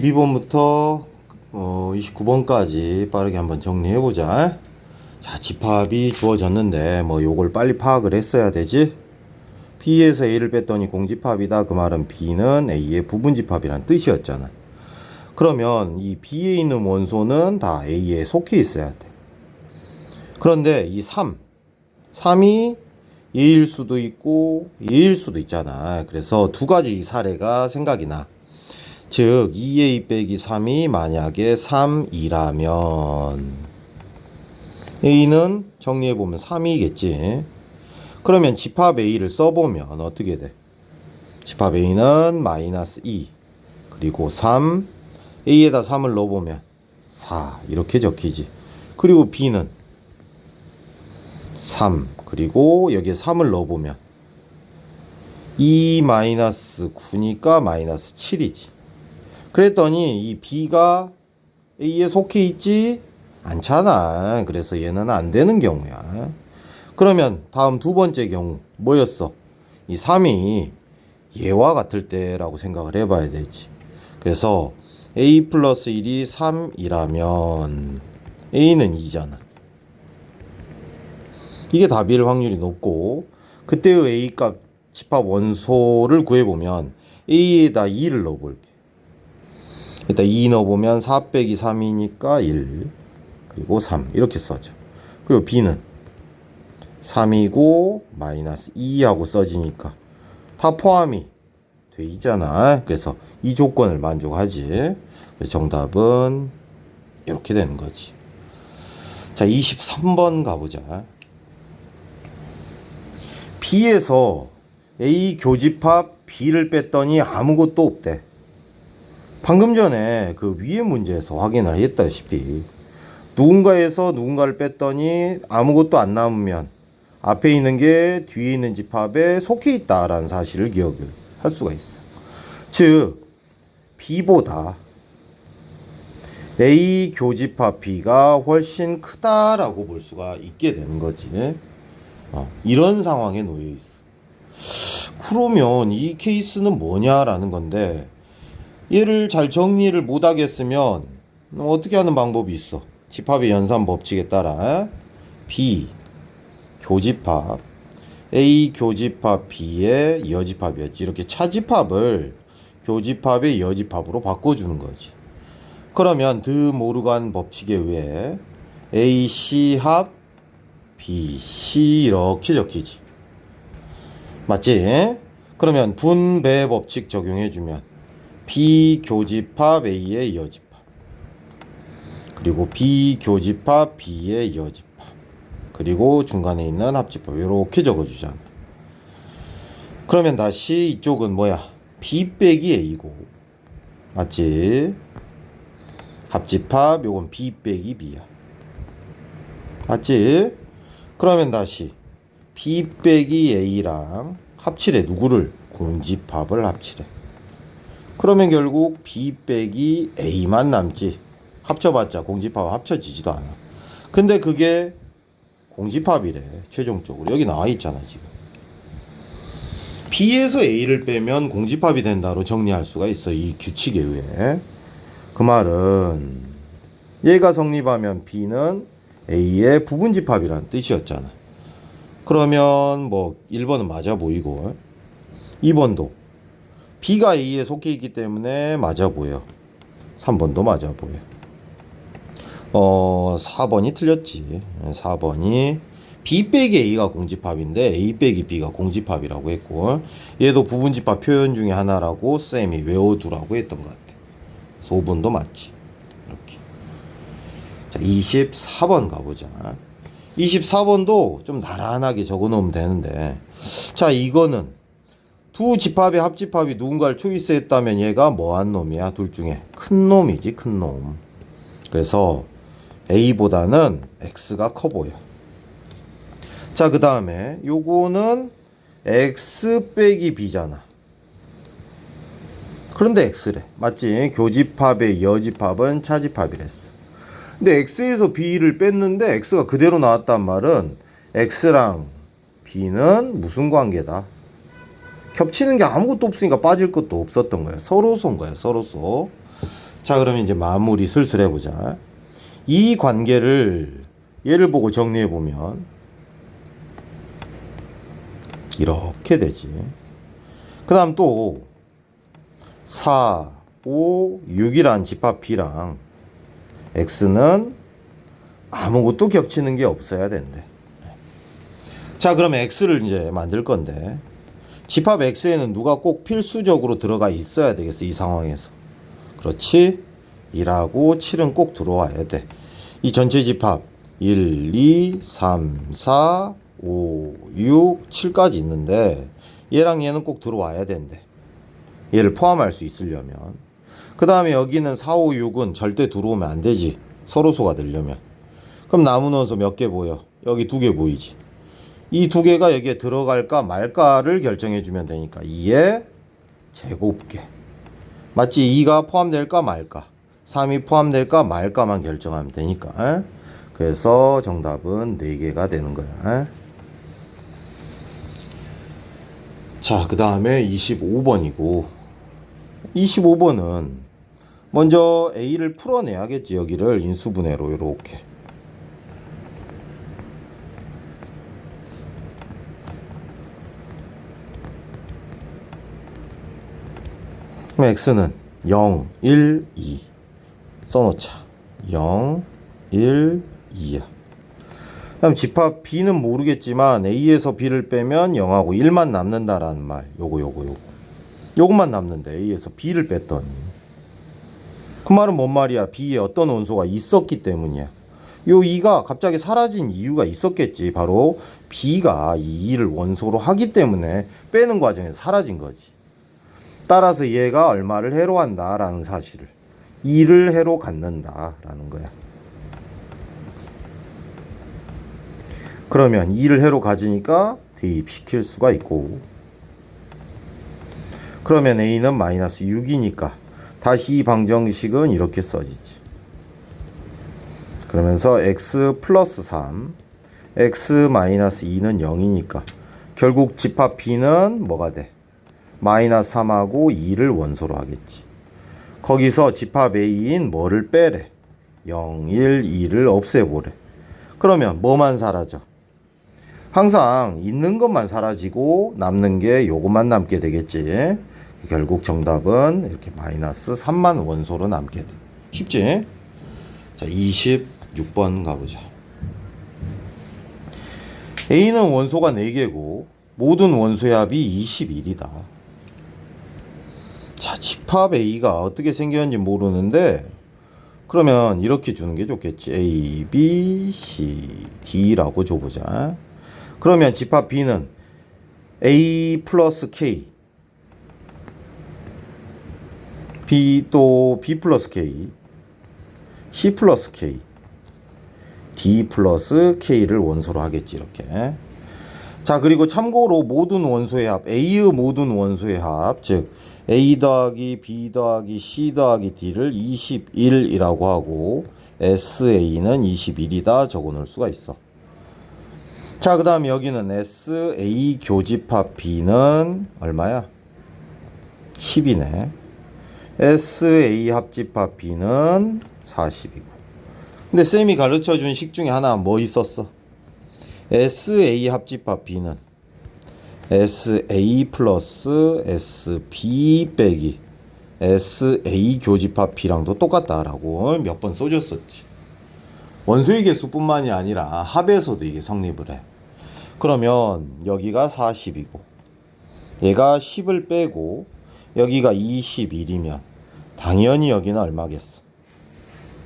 12번부터 어, 29번까지 빠르게 한번 정리해 보자. 자, 집합이 주어졌는데 뭐 요걸 빨리 파악을 했어야 되지. B에서 A를 뺐더니 공집합이다. 그 말은 B는 A의 부분집합이란 뜻이었잖아. 그러면 이 B에 있는 원소는 다 A에 속해 있어야 돼. 그런데 이 3, 3이 A일 수도 있고 A일 수도 있잖아. 그래서 두 가지 사례가 생각이 나. 즉 2A 빼기 3이 만약에 3이라면 A는 정리해 보면 3이겠지. 그러면 집합 A를 써보면 어떻게 돼? 집합 A는 마이너스 2 그리고 3 A에다 3을 넣어보면 4 이렇게 적히지. 그리고 B는 3 그리고 여기에 3을 넣어보면 2 마이너스 9니까 마이너스 7이지. 그랬더니 이 B가 A에 속해 있지 않잖아. 그래서 얘는 안 되는 경우야. 그러면 다음 두 번째 경우 뭐였어? 이 3이 얘와 같을 때라고 생각을 해봐야 되지. 그래서 A 플러스 1이 3이라면 A는 2잖아. 이게 답일 확률이 높고 그때의 A 값 집합 원소를 구해보면 A에다 2를 넣어볼게. 일단 2 넣어보면 4 빼기 3이니까 1 그리고 3 이렇게 써져. 그리고 B는 3이고 마이너스 2하고 써지니까 다 포함이 돼 있잖아. 그래서 이 조건을 만족하지. 그래서 정답은 이렇게 되는 거지. 자, 23번 가보자. B에서 A 교집합 B를 뺐더니 아무것도 없대. 방금 전에 그 위에 문제에서 확인을 했다시피 누군가에서 누군가를 뺐더니 아무것도 안 남으면 앞에 있는 게 뒤에 있는 집합에 속해 있다라는 사실을 기억을 할 수가 있어. 즉 B보다 A 교집합 B가 훨씬 크다라고 볼 수가 있게 되는 거지. 어, 이런 상황에 놓여 있어. 그러면 이 케이스는 뭐냐라는 건데 얘를 잘 정리를 못 하겠으면 어떻게 하는 방법이 있어? 집합의 연산 법칙에 따라 B 교집합 A 교집합 B의 여집합이었지. 이렇게 차집합을 교집합의 여집합으로 바꿔주는 거지. 그러면 드 모르간 법칙에 의해 A C 합 B C 이렇게 적히지. 맞지? 그러면 분배 법칙 적용해주면 B 교집합 A의 여집합 그리고 B 교집합 B의 여집합 그리고 중간에 있는 합집합 이렇게 적어주잖아. 그러면 다시 이쪽은 뭐야? B 빼기 A고 맞지? 합집합 요건 B 빼기 B야. 맞지? 그러면 다시 B 빼기 A랑 합치래 누구를? 공집합을 합치래. 그러면 결국 B 빼기 A만 남지. 합쳐봤자 공집합 합쳐지지도 않아. 근데 그게 공집합이래. 최종적으로. 여기 나와 있잖아, 지금. B에서 A를 빼면 공집합이 된다로 정리할 수가 있어. 이 규칙에 의해. 그 말은 얘가 성립하면 B는 A의 부분집합이라는 뜻이었잖아. 그러면 뭐 1번은 맞아 보이고 2번도 B가 A에 속해 있기 때문에 맞아 보여. 3번도 맞아 보여. 어, 4번이 틀렸지. 4번이 B 빼기 A가 공집합인데 A 빼기 B가 공집합이라고 했고 얘도 부분집합 표현 중에 하나라고 쌤이 외워두라고 했던 것 같아. 5번도 맞지. 이렇게. 자, 24번 가보자. 24번도 좀 나란하게 적어 놓으면 되는데. 자, 이거는 두 집합의 합집합이 누군가를 초이스했다면 얘가 뭐한 놈이야? 둘 중에 큰 놈이지, 큰 놈. 그래서 A보다는 X가 커 보여. 자, 그 다음에 요거는 X 빼기 B잖아. 그런데 X래. 맞지? 교집합의 여집합은 차집합이랬어. 근데 X에서 B를 뺐는데 X가 그대로 나왔단 말은 X랑 B는 무슨 관계다? 겹치는 게 아무것도 없으니까 빠질 것도 없었던 거야. 서로서인 거야. 서로서. 자, 그러면 이제 마무리 슬슬 해보자. 이 관계를 얘를 보고 정리해 보면 이렇게 되지. 그 다음 또 4, 5, 6이란 집합 B랑 X는 아무것도 겹치는 게 없어야 된대. 자, 그럼 X를 이제 만들 건데 집합 X에는 누가 꼭 필수적으로 들어가 있어야 되겠어, 이 상황에서. 그렇지? 2하고 7은 꼭 들어와야 돼. 이 전체 집합 1, 2, 3, 4, 5, 6, 7까지 있는데 얘랑 얘는 꼭 들어와야 된대. 얘를 포함할 수 있으려면. 그 다음에 여기는 4, 5, 6은 절대 들어오면 안 되지. 서로소가 되려면. 그럼 남은 원소 몇 개 보여? 여기 두 개 보이지. 이 두 개가 여기에 들어갈까 말까를 결정해 주면 되니까 2의 제곱계. 맞지? 2가 포함될까 말까. 3이 포함될까 말까만 결정하면 되니까. 그래서 정답은 4개가 되는 거야. 자, 그 다음에 25번이고. 25번은 먼저 A를 풀어내야겠지. 여기를 인수분해로 이렇게. 그럼 X는 0, 1, 2 써놓자. 0, 1, 2야. 그럼 집합 B는 모르겠지만 A에서 B를 빼면 0하고 1만 남는다라는 말. 요거 요거 요거. 요것만 남는데 A에서 B를 뺐더니. 그 말은 뭔 말이야? B에 어떤 원소가 있었기 때문이야. 요 2가 갑자기 사라진 이유가 있었겠지. 바로 B가 이 2를 원소로 하기 때문에 빼는 과정에서 사라진 거지 따라서 얘가 얼마를 해로 한다라는 사실을 2를 해로 갖는다라는 거야. 그러면 2를 해로 가지니까 대입시킬 수가 있고 그러면 A는 마이너스 6이니까 다시 이 방정식은 이렇게 써지지. 그러면서 x 플러스 3 x 마이너스 2는 0이니까 결국 집합 B는 뭐가 돼? 마이너스 3하고 2를 원소로 하겠지. 거기서 집합 A인 뭐를 빼래? 0, 1, 2를 없애보래. 그러면 뭐만 사라져? 항상 있는 것만 사라지고 남는 게 요것만 남게 되겠지. 결국 정답은 이렇게 마이너스 3만 원소로 남게 돼. 쉽지? 자, 26번 가보자. A는 원소가 4개고 모든 원소의 합이 21이다. 자, 집합 A가 어떻게 생겼는지 모르는데 그러면 이렇게 주는 게 좋겠지. A, B, C, D라고 줘보자. 그러면 집합 B는 A 플러스 K B 또 B 플러스 K C 플러스 K D 플러스 K를 원소로 하겠지 이렇게 자 그리고 참고로 모든 원소의 합 A의 모든 원소의 합즉 A 더하기 B 더하기 C 더하기 D를 21이라고 하고 SA는 21이다 적어 놓을 수가 있어. 자, 그 다음 여기는 SA 교집합 B는 얼마야? 10이네. SA 합집합 B는 40이고. 근데 쌤이 가르쳐 준 식 중에 하나 뭐 있었어? SA 합집합 B는 SA 플러스 SB 빼기 SA 교집합 B랑도 똑같다라고 몇 번 써줬었지. 원소의 개수뿐만이 아니라 합에서도 이게 성립을 해. 그러면 여기가 40이고 얘가 10을 빼고 여기가 21이면 당연히 여기는 얼마겠어?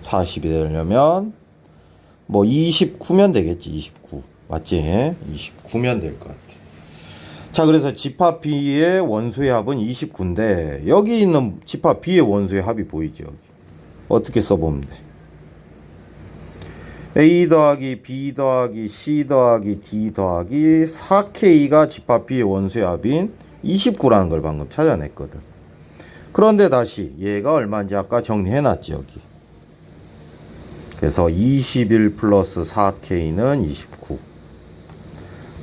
40이 되려면 뭐 29면 되겠지 29 맞지? 29면 될 것 같아. 자, 그래서 집합 B의 원소의 합은 29인데 여기 있는 집합 B의 원소의 합이 보이죠, 여기. 어떻게 써보면 돼? A 더하기 B 더하기 C 더하기 D 더하기 4K가 집합 B의 원소의 합인 29라는 걸 방금 찾아냈거든. 그런데 다시 얘가 얼마인지 아까 정리해놨지, 여기. 그래서 21 플러스 4K는 29.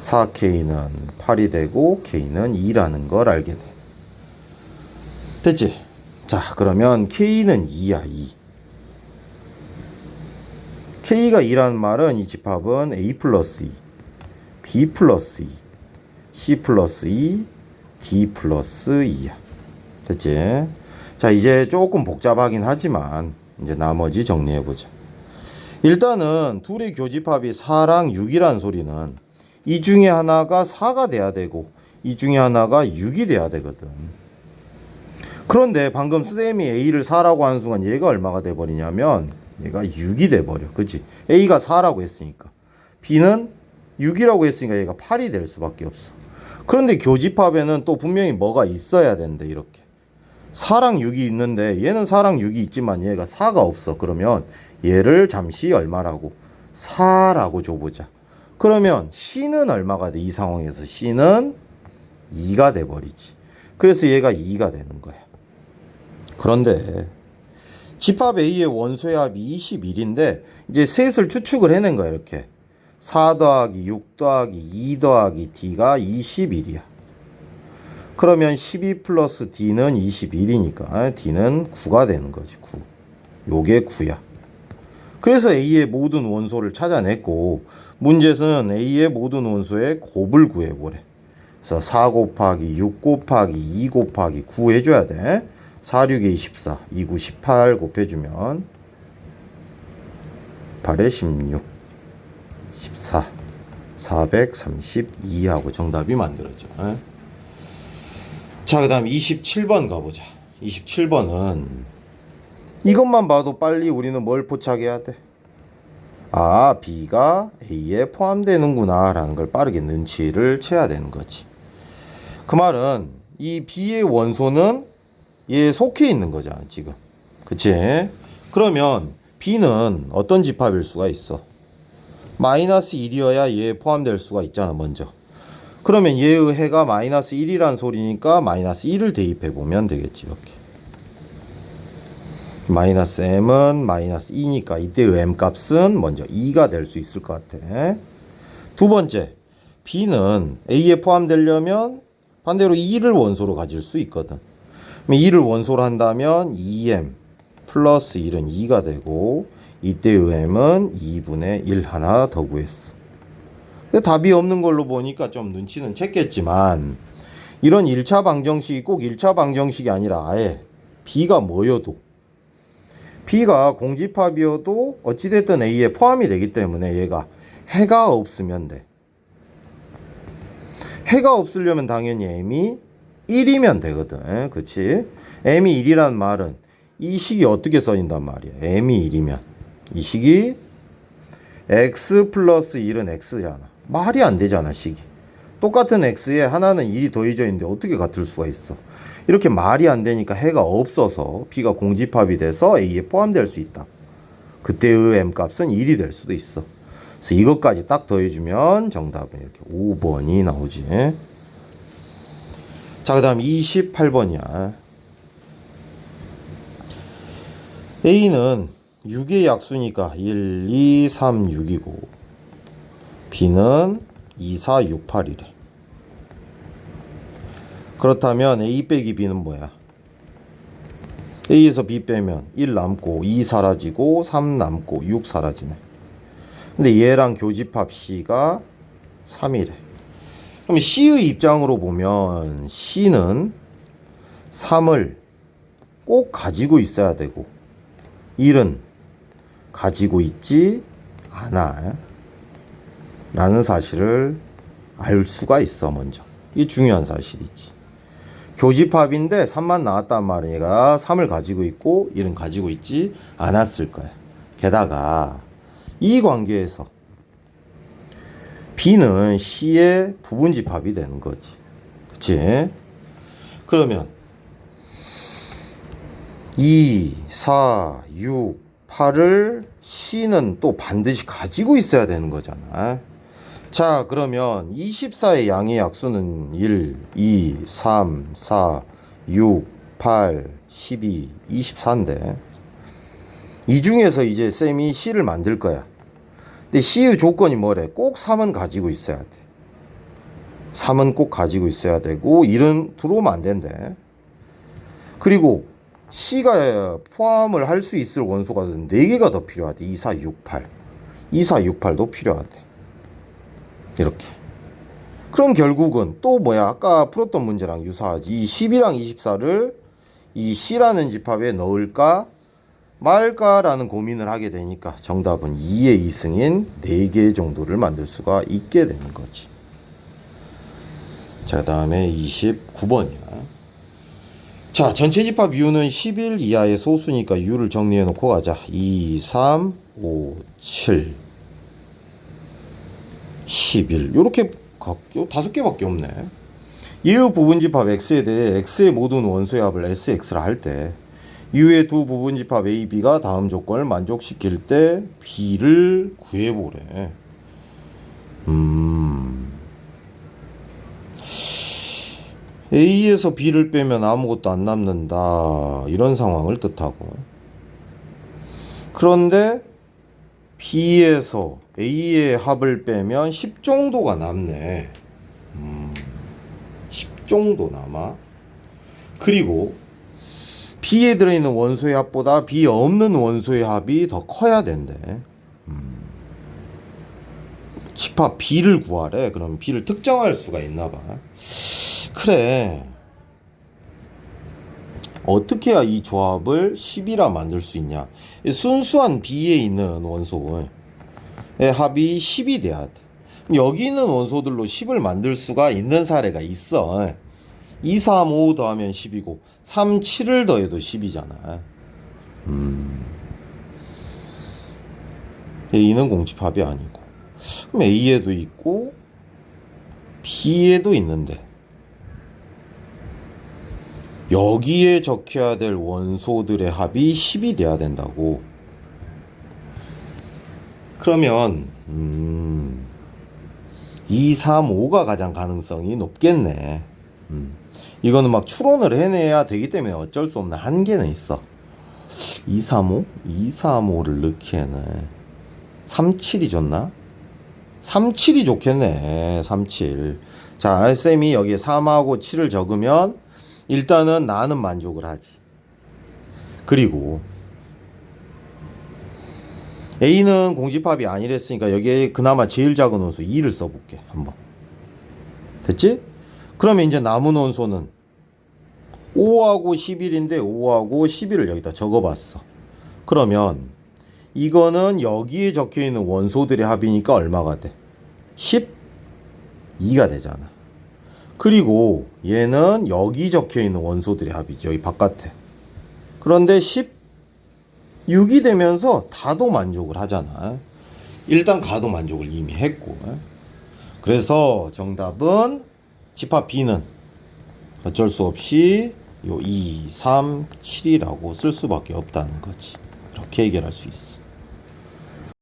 4K는 8이 되고 K는 2라는 걸 알게 돼. 됐지? 자, 그러면 K는 2야, 2. K가 2라는 말은 이 집합은 A 플러스 2, B 플러스 2, C 플러스 2, D 플러스 2야. 됐지? 자, 이제 조금 복잡하긴 하지만 이제 나머지 정리해 보자. 일단은 둘의 교집합이 4랑 6이라는 소리는 이 중에 하나가 4가 돼야 되고 이 중에 하나가 6이 돼야 되거든. 그런데 방금 쌤이 A를 4라고 하는 순간 얘가 얼마가 돼버리냐면 얘가 6이 돼버려. 그치? A가 4라고 했으니까. B는 6이라고 했으니까 얘가 8이 될 수밖에 없어. 그런데 교집합에는 또 분명히 뭐가 있어야 되는데 이렇게. 4랑 6이 있는데 얘는 4랑 6이 있지만 얘가 4가 없어. 그러면 얘를 잠시 얼마라고? 4라고 줘보자. 그러면 C는 얼마가 돼? 이 상황에서 C는 2가 돼버리지. 그래서 얘가 2가 되는 거야. 그런데 집합 A의 원소의 합이 21인데 이제 셋을 추측을 해낸 거야 이렇게 4 더하기 6 더하기 2 더하기 D가 21이야 그러면 12 플러스 D는 21이니까 D는 9가 되는 거지 9 요게 9야 그래서 A의 모든 원소를 찾아냈고 문제는 A의 모든 원소의 곱을 구해보래 그래서 4 곱하기 6 곱하기 2 곱하기 9 해줘야 돼 4, 6에 24, 2, 9, 18 곱해주면 8에 16, 14, 432하고 정답이 만들어져. 에? 자, 그 다음 27번 가보자. 27번은 이것만 봐도 빨리 우리는 뭘 포착해야 돼? 아, B가 A에 포함되는구나 라는 걸 빠르게 눈치를 채야 되는 거지. 그 말은 이 B의 원소는 얘에 속해 있는 거잖아, 지금. 그치? 그러면 B는 어떤 집합일 수가 있어? 마이너스 1이어야 얘에 포함될 수가 있잖아, 먼저. 그러면 얘의 해가 마이너스 1이란 소리니까 마이너스 1을 대입해 보면 되겠지, 이렇게. 마이너스 m은 마이너스 2니까 이때의 m 값은 먼저 2가 될 수 있을 것 같아. 두 번째, B는 A에 포함되려면 반대로 2를 원소로 가질 수 있거든. 그럼 2를 원소로 한다면 2m 플러스 1은 2가 되고 이때의 m은 2분의 1 하나 더 구했어. 근데 답이 없는 걸로 보니까 좀 눈치는 챘겠지만 이런 1차 방정식이 꼭 1차 방정식이 아니라 아예 b가 뭐여도 b가 공집합이어도 어찌됐든 a에 포함이 되기 때문에 얘가 해가 없으면 돼. 해가 없으려면 당연히 m이 1이면 되거든. 그치? m이 1이란 말은 이 식이 어떻게 써진단 말이야. m이 1이면. 이 식이 x 플러스 1은 x잖아. 말이 안 되잖아, 식이. 똑같은 x에 하나는 1이 더해져 있는데 어떻게 같을 수가 있어. 이렇게 말이 안 되니까 해가 없어서 b가 공집합이 돼서 a에 포함될 수 있다. 그때의 m 값은 1이 될 수도 있어. 그래서 이것까지 딱 더해주면 정답은 이렇게 5번이 나오지. 자, 그 다음 28번이야. A는 6의 약수니까 1, 2, 3, 6이고 B는 2, 4, 6, 8이래. 그렇다면 A 빼기 B는 뭐야? A에서 B 빼면 1 남고 2 사라지고 3 남고 6 사라지네. 근데 얘랑 교집합 C가 3이래. 그럼 C의 입장으로 보면 C는 3을 꼭 가지고 있어야 되고 1은 가지고 있지 않아. 라는 사실을 알 수가 있어, 먼저. 이 중요한 사실이지. 교집합인데 3만 나왔단 말이야. 얘가 3을 가지고 있고 1은 가지고 있지 않았을 거야. 게다가 이 관계에서 B는 C의 부분집합이 되는 거지. 그치? 그러면 2, 4, 6, 8을 C는 또 반드시 가지고 있어야 되는 거잖아. 자, 그러면 24의 양의 약수는 1, 2, 3, 4, 6, 8, 12, 24인데 이 중에서 이제 쌤이 C를 만들 거야. 근데 C의 조건이 뭐래? 꼭 3은 가지고 있어야 돼. 3은 꼭 가지고 있어야 되고 1은 들어오면 안 된대. 그리고 C가 포함을 할 수 있을 원소가 4개가 더 필요하대. 2, 4, 6, 8. 2, 4, 6, 8도 필요하대. 이렇게. 그럼 결국은 또 뭐야? 아까 풀었던 문제랑 유사하지. 이 10이랑 24를 이 C라는 집합에 넣을까 말까라는 고민을 하게 되니까 정답은 2의 2승인 4개 정도를 만들 수가 있게 되는 거지. 자, 다음에 29번이야. 자, 전체 집합 U는 11 이하의 소수니까 U를 정리해 놓고 가자. 2, 3, 5, 7, 11. 요렇게 각요 다섯 개밖에 없네. 이의 부분집합 X에 대해 X의 모든 원소의 합을 SX라 할때 U의 두 부분집합 A, B가 다음 조건을 만족시킬 때 B를 구해보래. 음. A에서 B를 빼면 아무것도 안 남는다. 이런 상황을 뜻하고. 그런데 B에서 A의 합을 빼면 10 정도가 남네. 음, 10 정도 남아. 그리고 B에 들어있는 원소의 합보다 B 없는 원소의 합이 더 커야 된대. 음. 집합 B를 구하래. 그럼 B를 특정할 수가 있나 봐. 그래. 어떻게 해야 이 조합을 10이라 만들 수 있냐? 이 순수한 B에 있는 원소의 합이 10이 돼야 돼. 여기 있는 원소들로 10을 만들 수가 있는 사례가 있어. 2, 3, 5 더하면 10이고 3, 7을 더해도 10이잖아. 음. A는 공집합이 아니고 그럼 A에도 있고 B에도 있는데 여기에 적혀야 될 원소들의 합이 10이 돼야 된다고. 그러면 음, 2, 3, 5가 가장 가능성이 높겠네. 음, 이거는 막 추론을 해내야 되기 때문에 어쩔 수 없는 한계는 있어. 2, 3, 5? 2, 3, 5를 넣기에는 3, 7이 좋나? 3, 7이 좋겠네. 3, 7. 자, 쌤이 여기에 3하고 7을 적으면 일단은 나는 만족을 하지. 그리고 A는 공집합이 아니랬으니까 여기에 그나마 제일 작은 원소 2를 써볼게. 한번. 됐지? 그러면 이제 남은 원소는 5하고 11인데 5하고 11을 여기다 적어봤어. 그러면 이거는 여기에 적혀 있는 원소들의 합이니까 얼마가 돼? 10? 2가 되잖아. 그리고 얘는 여기 적혀 있는 원소들의 합이죠. 여기 바깥에. 그런데 16이 되면서 다도 만족을 하잖아. 일단 가도 만족을 이미 했고. 그래서 정답은 집합 B는 어쩔 수 없이 요 2, 3, 7이라고 쓸 수밖에 없다는 거지. 이렇게 해결할 수 있어.